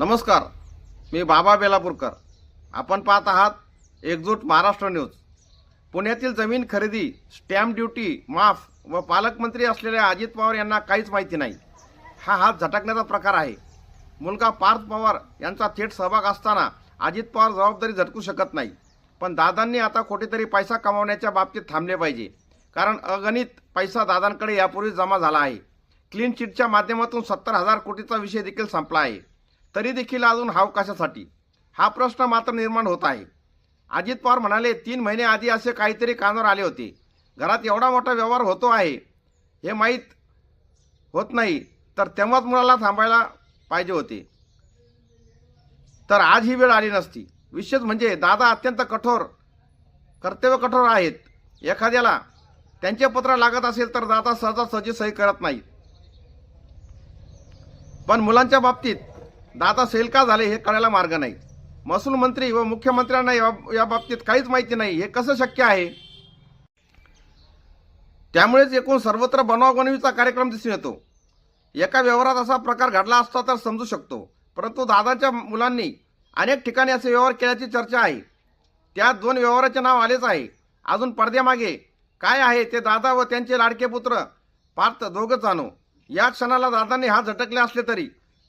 नमस्कार मी बाबा बेलापूरकर. आपण पाहत आहात एकजूट महाराष्ट्र न्यूज. पुण्यातील जमीन खरेदी स्टॅम्प ड्युटी माफ व पालकमंत्री असलेल्या अजित पवार यांना काहीच माहिती नाही. हा हात झटकण्याचा प्रकार आहे. मुलगा पार्थ पवार यांचा थेट सहभाग असताना अजित पवार जबाबदारी झटकू शकत नाही. पण दादांनी आता कुठेतरी पैसा कमावण्याच्या बाबतीत थांबले पाहिजे. कारण अगणित पैसा दादांकडे यापूर्वी जमा झाला आहे. क्लीन चिटच्या माध्यमातून सत्तर हजार कोटीचा विषय देखील संपला आहे. तरी देखील अजून हाव कशासाठी? हा प्रश्न मात्र निर्माण होत आहे. अजित पवार म्हणाले तीन महिने आधी असे काहीतरी कानावर आले होते. घरात एवढा मोठा व्यवहार होतो आहे हे माहीत होत नाही. तर तेव्हाच मुलाला थांबायला पाहिजे होते. तर आज ही वेळ आली नसती. विशेष म्हणजे दादा अत्यंत कठोर कर्तव्य कठोर आहेत. एखाद्याला त्यांचे पत्र लागत असेल तर दादा सहजासहजी सही करत नाहीत पण मुलांच्या बाबतीत दादा सेल का झाले हे कळायला मार्ग नाही. महसूल मंत्री व मुख्यमंत्र्यांना या या बाबतीत काहीच माहिती नाही. हे कसं शक्य आहे? त्यामुळेच एकूण सर्वत्र बनवाबनवीचा कार्यक्रम दिसून येतो. एका व्यवहारात असा प्रकार घडला असता तर समजू शकतो. परंतु दादाच्या मुलांनी अनेक ठिकाणी असे व्यवहार केल्याची चर्चा आहे. त्यात दोन व्यवहाराचे नाव आलेच आहे. अजून पडद्यामागे काय आहे ते दादा व त्यांचे लाडके पुत्र पार्थ दोघं जाणो. या क्षणाला दादांनी हात झटकले असले तरी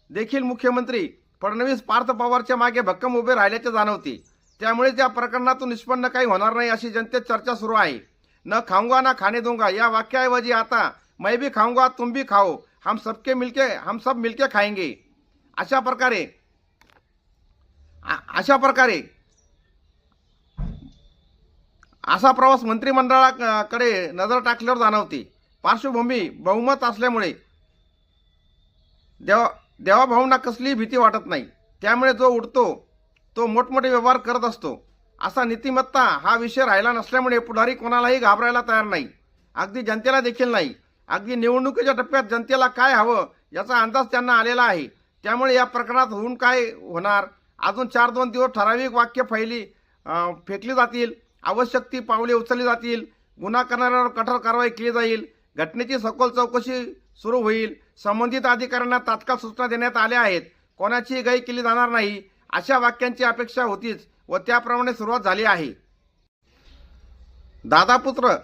देखील मुख्यमंत्री फडणवीस पार्थ पवारच्या मागे भक्कम उभे राहिल्याचे जाणवते. त्यामुळे त्या प्रकरणातून निष्पन्न काही होणार नाही अशी जनतेत चर्चा सुरू आहे. न खाऊंगा ना खाणे दूंगा या वाक्याऐवजी आता मैं भी खाऊंगा तुम भी खाओ हम सबके मिलके हम सब मिलके खाएंगे. अशा प्रकारे अशा प्रकारे असा प्रवास मंत्रिमंडळाकडे नजर टाकल्यावर जाणवते. पार्श्वभूमी बहुमत असल्यामुळे देवा देवाभाऊंना कसलीही भीती वाटत नाही. त्यामुळे जो उडतो तो मोठमोठे व्यवहार करत असतो. असा नीतिमत्ता हा विषय राहिला नसल्यामुळे पुढारी कोणालाही घाबरायला तयार नाही. अगदी जनतेला देखील नाही. अगदी निवडणुकीच्या टप्प्यात जनतेला काय हवं याचा अंदाज त्यांना आलेला आहे. त्यामुळे या प्रकरणात होऊन काय होणार? अजून चार दोन दिवस ठराविक वाक्य फैली फेकली जातील. आवश्यक ती पावले उचलली जातील. गुन्हा करणाऱ्यावर कठोर कारवाई केली जाईल. घटनेची सखोल चौकशी सुरू होईल. संबंधित अधिकाऱ्यांना तात्काळ सूचना देण्यात आल्या आहेत. कोणाचीही गय केली जाणार नाही. अशा वाक्यांची अपेक्षा होतीच व त्याप्रमाणे सुरुवात झाली आहे. दादापुत्र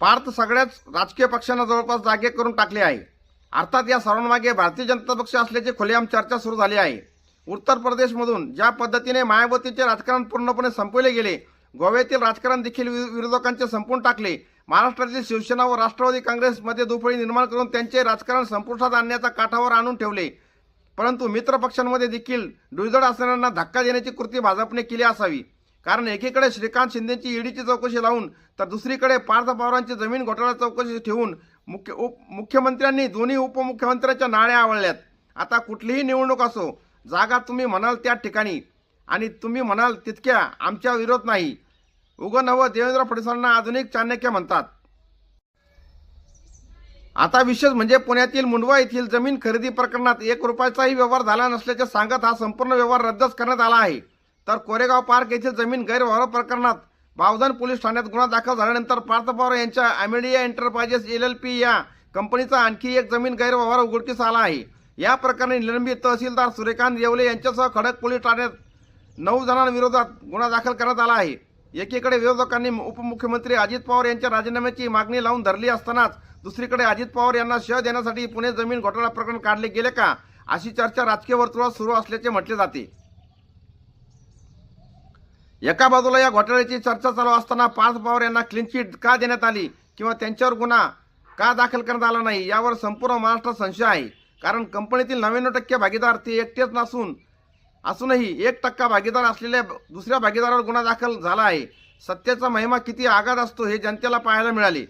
पार्थ सगळ्याच राजकीय पक्षांना जवळपास जागे करून टाकले आहे. अर्थात या सर्वांमागे भारतीय जनता पक्ष असल्याची खुलेआम चर्चा सुरू झाली आहे. उत्तर प्रदेशमधून ज्या पद्धतीने मायावतीचे राजकारण पूर्णपणे संपवले गेले गोव्यातील राजकारण देखील वि- विरोधकांचे संपून टाकले महाराष्ट्रातील शिवसेना व राष्ट्रवादी काँग्रेसमध्ये दुफळी निर्माण करून त्यांचे राजकारण संपुष्टात आणण्याचा काठावर आणून ठेवले. परंतु मित्र पक्षांमध्ये देखील डुईजड असणाऱ्यांना धक्का देण्याची कृती भाजपने केली असावी. कारण एकीकडे श्रीकांत शिंदेची ईडीची चौकशी लावून तर दुसरीकडे पार्थ पवारांची जमीन घोटाळा चौकशी ठेवून मुख्य उप मुख्यमंत्र्यांनी दोन्ही उपमुख्यमंत्र्यांच्या नाळ्या आवळल्यात. आता कुठलीही निवडणूक असो जागा तुम्ही म्हणाल त्या ठिकाणी. आणि तुम्ही म्हणाल तितक्या आमच्या विरोध नाही. उगं नवं देवेंद्र फडणवीसांना आधुनिक चाणक्य म्हणतात. आता विशेष म्हणजे पुण्यातील मुंडवा येथील जमीन खरेदी प्रकरणात एक रुपयाचाही व्यवहार झाला नसल्याचे सांगत हा संपूर्ण व्यवहार रद्दच करण्यात आला आहे. तर कोरेगाव पार्क येथील जमीन गैरव्यवहार प्रकरणात बावधन पोलीस ठाण्यात गुन्हा दाखल झाल्यानंतर पार्थ पवार यांच्या Amedia enterprises L L P या कंपनीचा आणखी एक जमीन गैरव्यवहार उघडकीस आला आहे. या प्रकरणी निलंबित तहसीलदार सूर्यकांत येवले यांच्यासह खडक पोलीस ठाण्यात नऊ जणांविरोधात गुन्हा दाखल करण्यात आला आहे. एकीकडे विरोधकांनी उपमुख्यमंत्री अजित पवार यांच्या राजीनाम्याची मागणी लावून धरली असतानाच दुसरीकडे अजित पवार यांना शह देण्यासाठी पुणे जमीन घोटाळा प्रकरण काढले गेले का? अशी चर्चा राजकीय वर्तुळात सुरू असल्याचे म्हटले जाते. एका बाजूला या घोटाळ्याची चर्चा चालू असताना पार्थ पवार यांना क्लीन चिट का देण्यात आली किंवा त्यांच्यावर गुन्हा का दाखल करण्यात आला नाही यावर संपूर्ण महाराष्ट्रात संशय आहे. कारण कंपनीतील नव्याण्णव टक्के भागीदार ते एकटेच नसून असूनही एक टक्का भागीदार असलेल्या दुसऱ्या भागीदारावर गुन्हा दाखल झाला आहे. सत्तेचा महिमा किती आघात असतो हे जनतेला पाहायला मिळाले.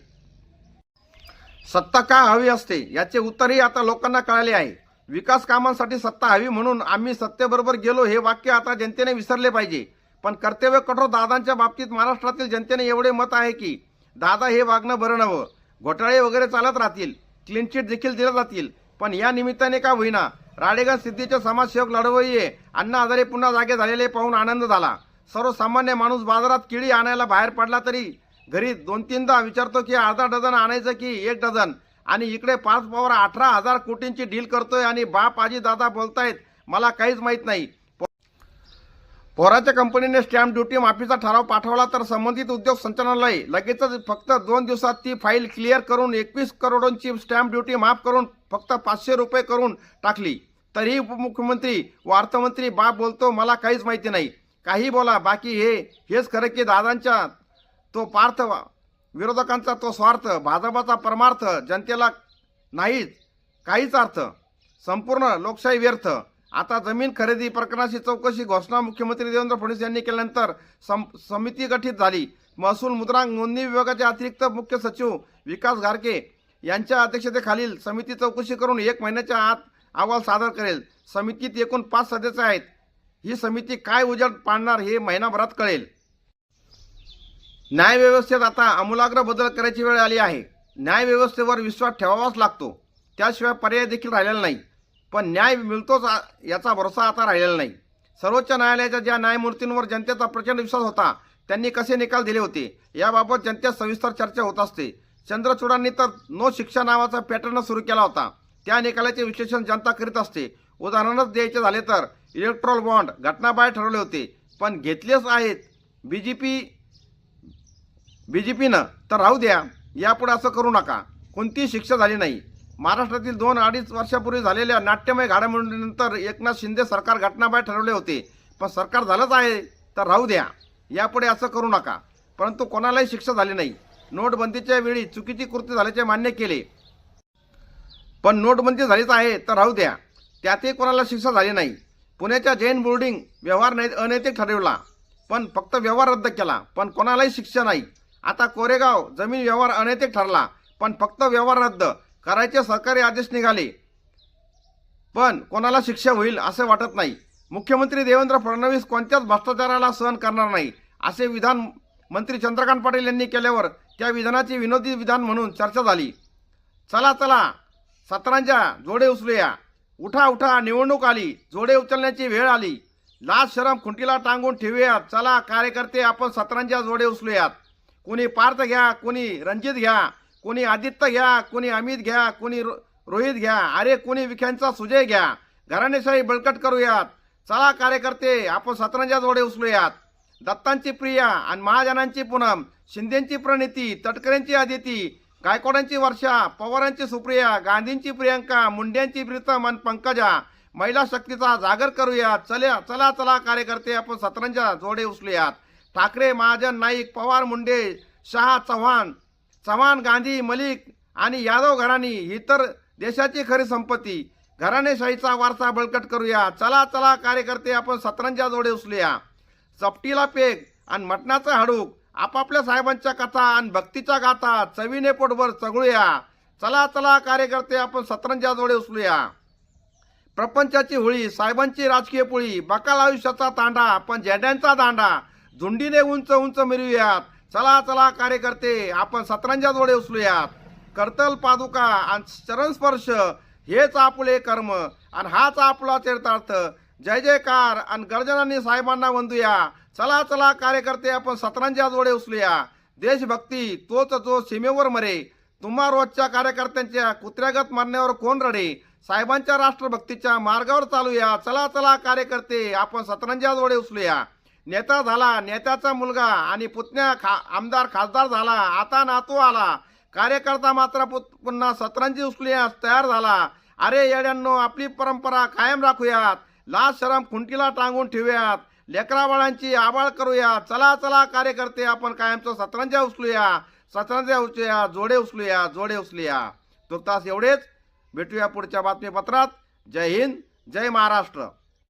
सत्ता का हवी असते? याचे उत्तरही आता लोकांना कळाले आहे. विकास कामांसाठी सत्ता हवी म्हणून आम्ही सत्तेबरोबर गेलो हे वाक्य आता जनतेने विसरले पाहिजे. पण कर्तव्य कठोर दादांच्या बाबतीत महाराष्ट्रातील जनतेने एवढे मत आहे की दादा हे वागणं बरं नवं घोटाळे वगैरे चालत राहतील. क्लीन चिट देखील दिल्या जातील. पण या निमित्ताने का होईना? राडेगण सिद्धीचे समाजसेवक लढवय्ये. अण्णा आजारे पुन्हा जागे झालेले पाहून आनंद झाला. सर्वसामान्य माणूस बाजारात किळी आणायला बाहेर पडला तरी घरी दोन तीनदा विचारतो की अर्धा डझन आणायचं की एक डझन? आणि इकडे पाच पवार अठरा हजार कोटींची डील करतोय आणि बाप आजी दादा बोलतायत मला काहीच माहीत नाही. पोराच्या कंपनीने स्टॅम्प ड्युटी माफीचा ठराव पाठवला तर संबंधित उद्योग संचालनालय लगेचच फक्त दोन दिवसात ती फाईल क्लिअर करून एकवीस करोडोंची स्टॅम्प ड्युटी माफ करून फक्त पाचशे रुपये करून टाकली. तरीही उपमुख्यमंत्री वार्तामंत्री बाप बोलतो मला काहीच माहिती नाही. काही बोला बाकी हे हेच खरं की दादांच्या तो पार्थ विरोधकांचा तो स्वार्थ भाजपाचा परमार्थ जनतेला नाहीच काहीच अर्थ. संपूर्ण लोकशाही व्यर्थ. आता जमीन खरेदी प्रकरणाची चौकशी घोषणा मुख्यमंत्री देवेंद्र फडणवीस यांनी केल्यानंतर सम समिती गठीत झाली. महसूल मुद्रांक नोंदणी विभागाचे अतिरिक्त मुख्य सचिव विकास घारके यांच्या अध्यक्षतेखालील समिती चौकशी करून एक महिन्याच्या आत अहवाल सादर करेल. समितीत एकूण पाच सदस्य आहेत. ही समिती काय उजेड पाडणार हे महिनाभरात कळेल. न्यायव्यवस्थेत आता आमूलाग्र बदल करायची वेळ आली आहे. न्यायव्यवस्थेवर विश्वास ठेवावाच लागतो. त्याशिवाय पर्याय देखील राहिलेला नाही. पण न्याय मिळतोच याचा भरोसा आता राहिलेला नाही. सर्वोच्च न्यायालयाच्या ज्या न्यायमूर्तींवर जनतेचा प्रचंड विश्वास होता त्यांनी कसे निकाल दिले होते याबाबत जनतेत सविस्तर चर्चा होत असते. चंद्रचूडांनी तर नो शिक्षा नावाचा पॅटर्न सुरू केला होता. त्या निकालाचे विश्लेषण जनता करीत असते. उदाहरणच द्यायचे झाले तर इलेक्ट्रॉल बॉन्ड घटनाबाहेर ठरवले होते. पण घेतलेच आहेत. B J P B J पीनं तर राहू द्या. यापुढे असं करू नका. कोणतीही शिक्षा झाली नाही. महाराष्ट्रातील दोन अडीच वर्षापूर्वी झालेल्या नाट्यमय घडामोडीनंतर एकनाथ शिंदे सरकार घटनाबाहेर ठरवले होते. पण सरकार झालंच आहे. तर राहू द्या. यापुढे असं करू नका. परंतु कोणालाही शिक्षा झाली नाही. नोटबंदीच्या वेळी चुकीची कृती झाल्याचे मान्य केले. पण नोटबंदी म्हणजे झालीच आहे तर राहू द्या. त्यातही कोणाला शिक्षा झाली नाही. पुण्याच्या जैन बोर्डिंग व्यवहार नै अनैतिक ठरवला. पण फक्त व्यवहार रद्द केला पण कोणालाही शिक्षा नाही. आता कोरेगाव जमीन व्यवहार अनैतिक ठरला पण फक्त व्यवहार रद्द करायचे सरकारी आदेश निघाले. पण कोणाला शिक्षा होईल असे वाटत नाही. मुख्यमंत्री देवेंद्र फडणवीस कोणत्याच भ्रष्टाचाराला सहन करणार नाही असे विधान मंत्री चंद्रकांत पाटील यांनी केल्यावर त्या विधानाची विनोदी विधान म्हणून चर्चा झाली. चला चला. सतरांच्या जोडे उचलूया उठा उठा निवडणूक आली. जोडे उचलण्याची वेळ आली. लाज शरम खुंटीला टांगून ठेवूयात चला कार्यकर्ते आपण सतरांच्या जोडे उचलूयात कोणी पार्थ घ्या कोणी रणजित घ्या. कोणी आदित्य घ्या कोणी अमित घ्या कोणी रो- रोहित घ्या. अरे कोणी विख्यांचा सुजय घ्या. घराणेशाही बळकट करूयात. चला कार्यकर्ते आपण सतरांच्या जोडे उचलूयात दत्तांची प्रिया आणि महाजनांची पूनम शिंदेची प्रणिती तटकरेंची आदिती गायकवाडांची वर्षा पवारांची सुप्रिया गांधींची प्रियंका मुंड्यांची प्रीतम आणि पंकजा. महिला शक्तीचा जागर करूयात. चला चला चला कार्यकर्ते आपण सतरंजा जोडे उचलूयात. ठाकरे महाजन नाईक पवार मुंडे शहा चव्हाण चव्हाण गांधी मलिक आणि यादव घराणी ही तर देशाची खरी संपत्ती. घराणेशाहीचा वारसा बळकट करूया. चला चला कार्यकर्ते आपण सतरंजा जोडे उचलूया. चपटीला पेग आणि मटणाचं हाडूक. आपापल्या साहेबांच्या कथा आणि भक्तीच्या गाथा चवीने पोटभर चगळूया चला चला कार्यकर्ते आपण सतरंजा जोडे उचलूया. प्रपंचाची होळी साहेबांची राजकीय पोळी बकाल आयुष्याचा तांडा पण झेंड्यांचा दांडा झुंडीने उंच उंच मिरवूयात. चला चला कार्यकर्ते आपण सतरंजा जोडे उचलूयात. कर्तल पादुका आणि चरणस्पर्श हेच आपले कर्म आणि हाच आपला चरितार्थ. जय जयकार आणि गर्जनांनी साहेबांना वंदूया. चला चला कार्यकर्ते आपण सतरांच्या जोडे उचलूया. देशभक्ती तोच जो सीमेवर मरे. तुम्हा रोजच्या कार्यकर्त्यांच्या कुत्र्यागत मरण्यावर कोण रडे? साहेबांच्या राष्ट्रभक्तीच्या मार्गावर चालूया. चला चला कार्यकर्ते आपण सतरंजा जोडे उचलूया. नेता झाला नेत्याचा मुलगा आणि पुतण्या खा आमदार खासदार झाला. आता नातू आला. कार्यकर्ता मात्र पुत- पुन्हा सतरंजी उचलूयास तयार झाला. अरे येड्यांनो आपली परंपरा कायम राखूयात. लाज शरम खुंटीला टांगून ठेवूयात. लेकराबाळांची आबाळ करूया. चला चला कार्यकर्ते आपण कायमचं सतरंजा उचलूया. सतरंजा उचलूया जोडे उचलूया जोडे उचलूया. तुर्तास एवढेच. भेटूया पुढच्या बातमीपत्रात. जय हिंद जय महाराष्ट्र.